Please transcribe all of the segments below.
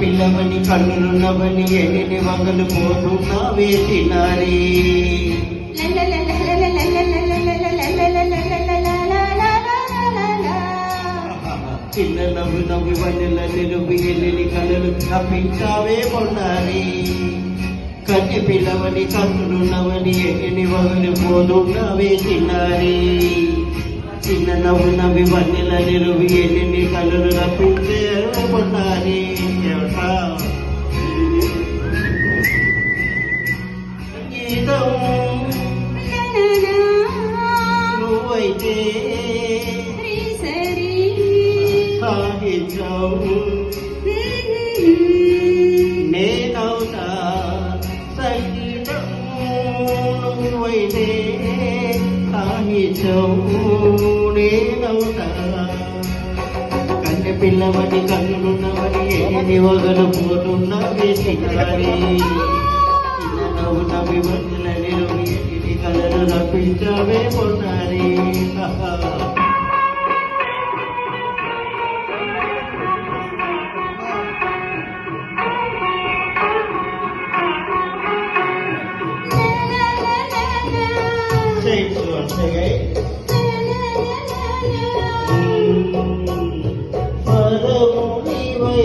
పిల్లవని కన్నులున్నవని ఎన్ని వంగలు పోతున్నా వేసినారే చిన్న నవ్వు నవ్వి వన్నెల నిలువి ఎల్లిని కలలు తప్పించావే కొన్నారే కట్టి పిల్లవని కన్నులున్నవని ఎన్ని వంగలు పోతున్నా వేసినారీ చిన్న నవ్వు నవ్వి వన్నెల నిలువి ఎన్ని కలలు తప్పించే కొన్నారే ఎవరా గీతం నువ్వైతే సాగించావు నేనవుతా సాగించావు నేనవుతా కన్నె పిల్లవని కన్నులున్నవని ఏది వగలు పోతున్నా వేసినారే చిన్న నవ్వు ఎన్ని కలలు రప్పించవే పొన్నారే Thank you. Again. పరమునివై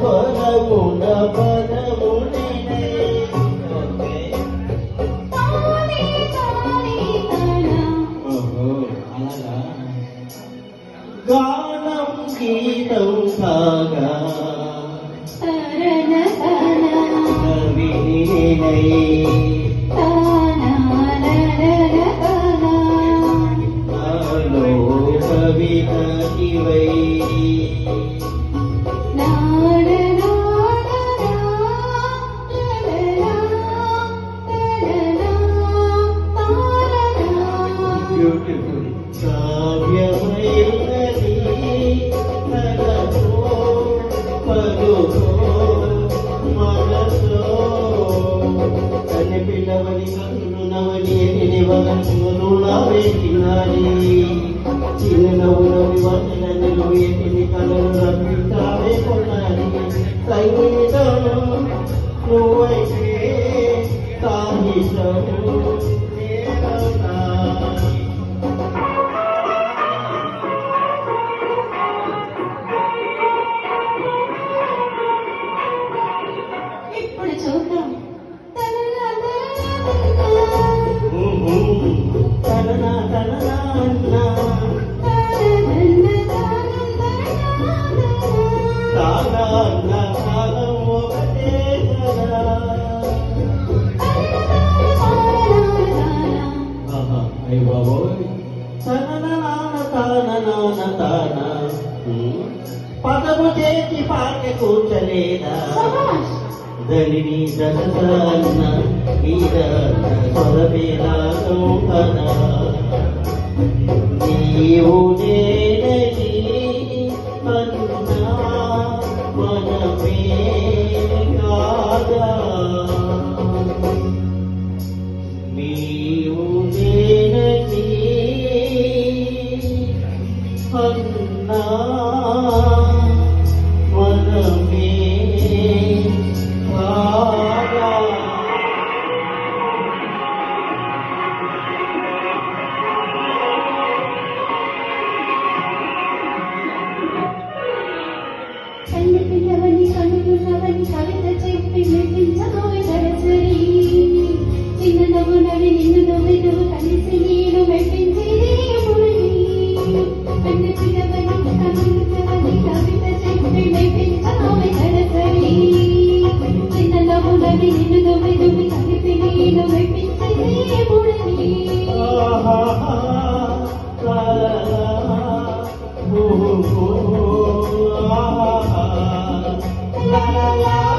పరమున కవితకివై పిల్లవని కన్ను నవని ఎన్ని వగను నావే తినాలి నవ్వి వందల నిలువు కలలు రప్పించావే సంగీతం నువ్వైతే తాన నాన తాన హ్మ్. పదము చేసి పాట కూర్చలేదా? దలిని దశసన్న ఈర స్వరమేరాగం కదా. నీవు నేనని అన్నా మనమే కాదా? కన్నులున్నవని చెప్పి మెప్పించబోయి సరసరి చిన్న నవ్వు నవ్వి నిన్ను నవ్వి నువ్వు కలిసి నేను మెప్పించేది మురళి కన్ను పిల్లవని కన్నులున్నవని కవిత la la la